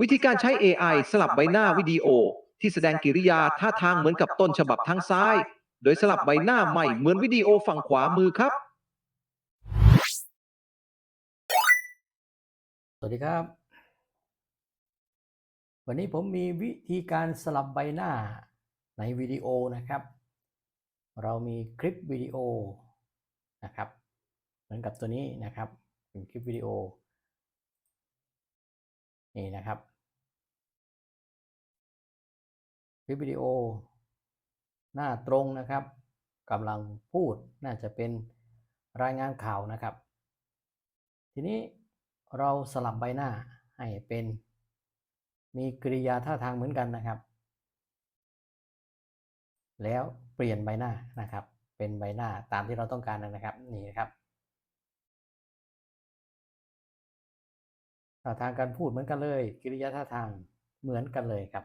วิธีการใช้ AI สลับใบหน้าวิดีโอ ที่แสดงกิริยาท่าทางเหมือนกับต้นฉบับทางซ้าย โดยสลับใบหน้าใหม่เหมือนวิดีโอฝั่งขวามือครับ สวัสดีครับ วันนี้ผมมีวิธีการสลับใบหน้าในวิดีโอนะครับ เรามีคลิปวิดีโอนะครับ เหมือนกับตัวนี้นะครับเป็นคลิปวิดีโอ นี่นะครับคลิปวิดีโอ หน้าตรงนะครับกำลังพูดน่าจะเป็นรายงานข่าวนะครับ ทีนี้เราสลับใบหน้าให้เป็น มีกริยาท่าทางเหมือนกันนะครับ แล้วเปลี่ยนใบหน้านะครับ เป็นใบหน้าตามที่เราต้องการนะครับนี่นะครับ ท่าทางการพูดเหมือนกันเลย กิริยาท่าทางเหมือนกันเลยครับ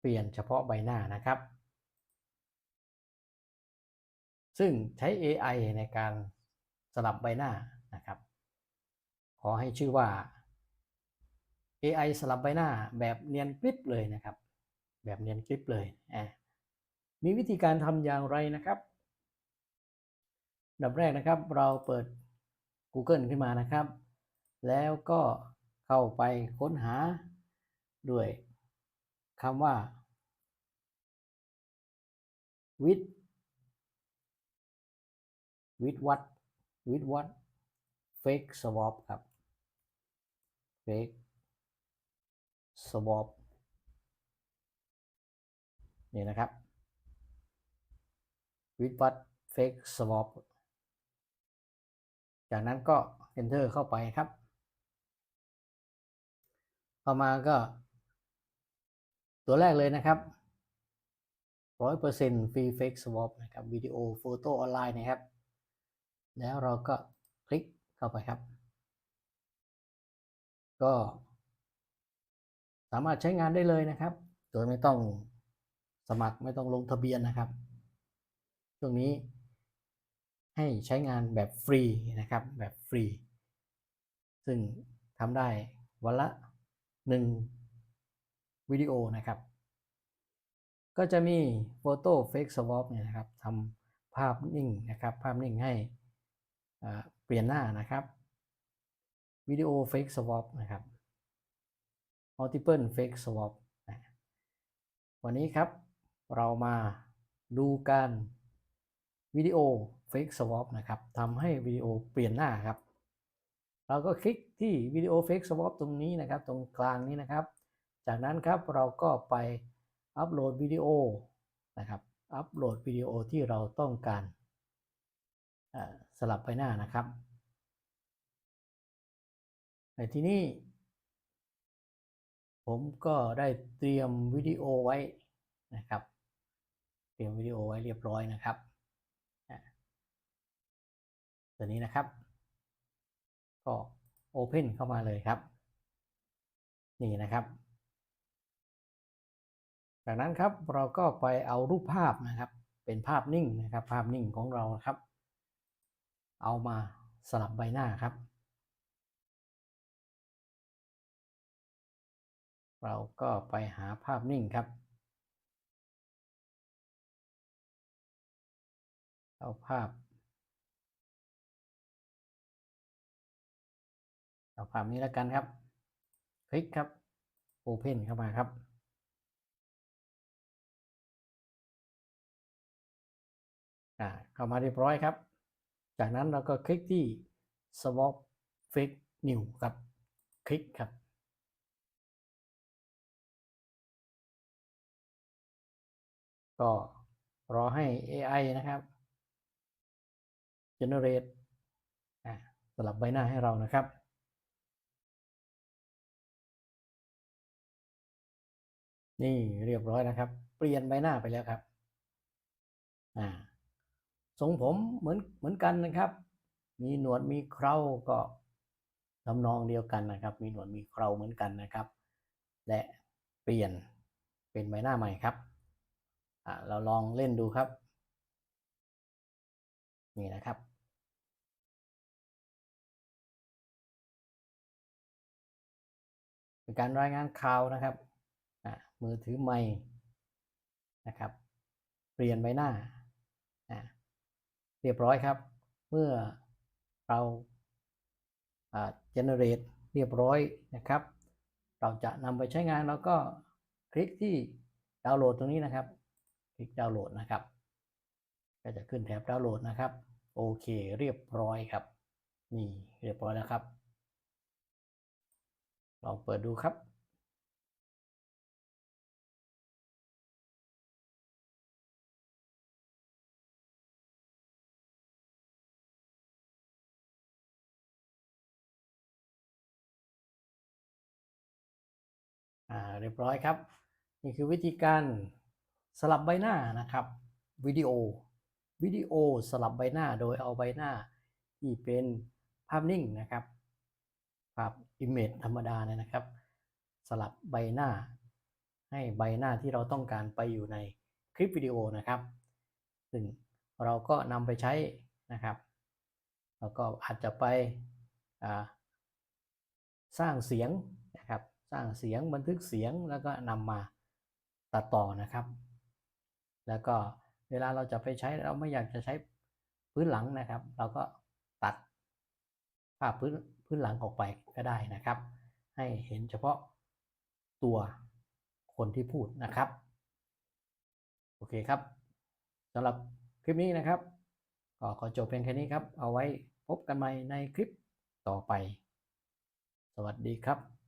เปลี่ยนเฉพาะใบหน้านะครับ ซึ่งใช้ AI ในการสลับใบหน้านะครับ ขอให้ชื่อว่า AI สลับใบหน้าแบบเนียนกริบเลยนะครับ แบบเนียนกริบเลยอะมีวิธีการทำอย่างไรนะครับดับแรกนะครับเราเปิด Google ขึ้นมานะครับ แล้วก็เข้าไปค้นหาด้วยคำว่า with with what with what fake swap ครับ fake swap นี่นะครับ with what fake swap จากนั้นก็ enter เข้าไปครับ ต่อมาก็ ตัวแรกเลยนะครับ100% free fake swap นะครับวิดีโอโฟโต้ออนไลน์นะครับ แล้วเราก็คลิกเข้าไปครับ ก็สามารถใช้งานได้เลยนะครับ โดยไม่ต้องสมัครไม่ต้องลงทะเบียนนะครับ ช่วงนี้ให้ใช้งานแบบฟรีนะครับแบบฟรี ซึ่งทำได้วันละ หนึ่งวิดีโอนะครับ ก็จะมีโฟโต้เฟกสวอปเนี่ยนะครับทำภาพนิ่งนะครับ ภาพนิ่งให้เปลี่ยนหน้านะครับวิดีโอเฟกสวอปนะครับ multiple fake swap วันนี้ครับเรามาดูการวิดีโอ fake swap นะครับทำให้วิดีโอเปลี่ยนหน้าครับ เราก็คลิกที่วิดีโอ fake swap ตรงนี้นะครับ ตรงกลางนี้นะครับ จากนั้นครับเราก็ไปอัปโหลดวิดีโอนะครับอัปโหลดวิดีโอที่เราต้องการสลับไปหน้านะครับในที่นี้ผมก็ได้เตรียมวิดีโอไว้นะครับ เตรียมวิดีโอไว้เรียบร้อยนะครับตัวนี้นะครับ ก็ Open เข้ามาเลยครับ นี่นะครับ จากนั้นครับเราก็ไปเอารูปภาพนะครับ เป็นภาพนิ่งนะครับ ภาพนิ่งของเราครับ เอามาสลับใบหน้าครับ เราก็ไปหาภาพนิ่งครับเอาภาพ เอาภาพนี้แล้วกันครับ คลิกครับ Open เข้ามาครับ เข้ามาเรียบร้อยครับ จากนั้นเราก็คลิกที่ swap fake new ครับ คลิกครับก็รอให้ AI นะครับ generate สลับใบหน้าให้เรานะครับ นี่เรียบร้อยนะครับ เปลี่ยนใบหน้าไปแล้วครับอ่าทรงผมเหมือนเหมือนกันนะครับ มีหนวดมีเคราก็ทำนองเดียวกันนะครับ มีหนวดมีเคราเหมือนกันนะครับ และเปลี่ยนเป็นใบหน้าใหม่ครับอ่าเราลองเล่นดูครับ นี่นะครับเป็นการรายงานข่าวนะครับ มือถือไมค์นะครับ เปลี่ยนใบหน้าอะเรียบร้อยครับ เมื่อเราอ่า generate เรียบร้อยนะครับ เราจะนำไปใช้งานแล้วก็คลิกที่ดาวน์โหลดตรงนี้นะครับ คลิกดาวน์โหลดนะครับ ก็จะขึ้นแถบดาวน์โหลดนะครับ โอเคเรียบร้อยครับ นี่เรียบร้อยแล้วครับ ลองเปิดดูครับ เรียบร้อยครับ นี่คือวิธีการสลับใบหน้านะครับวิดีโอวิดีโอสลับใบหน้าโดยเอาใบหน้าที่เป็นภาพนิ่งนะครับภาพ Image ธรรมดาเนี่ยนะครับ สลับใบหน้า ให้ใบหน้าที่เราต้องการไปอยู่ในคลิปวิดีโอนะครับซึ่งเราก็นำไปใช้นะครับแล้วก็อาจจะไปสร้างเสียง สร้างเสียงบันทึกเสียงแล้วก็นำมาตัดต่อนะครับ แล้วก็เวลาเราจะไปใช้เราไม่อยากจะใช้พื้นหลังนะครับ เราก็ตัดภาพพื้นพื้นหลังออกไปก็ได้นะครับ ให้เห็นเฉพาะตัวคนที่พูดนะครับ โอเคครับสำหรับคลิปนี้นะครับ ก็ขอจบเพียงแค่นี้ครับ เอาไว้พบกันใหม่ในคลิปต่อไป สวัสดีครับ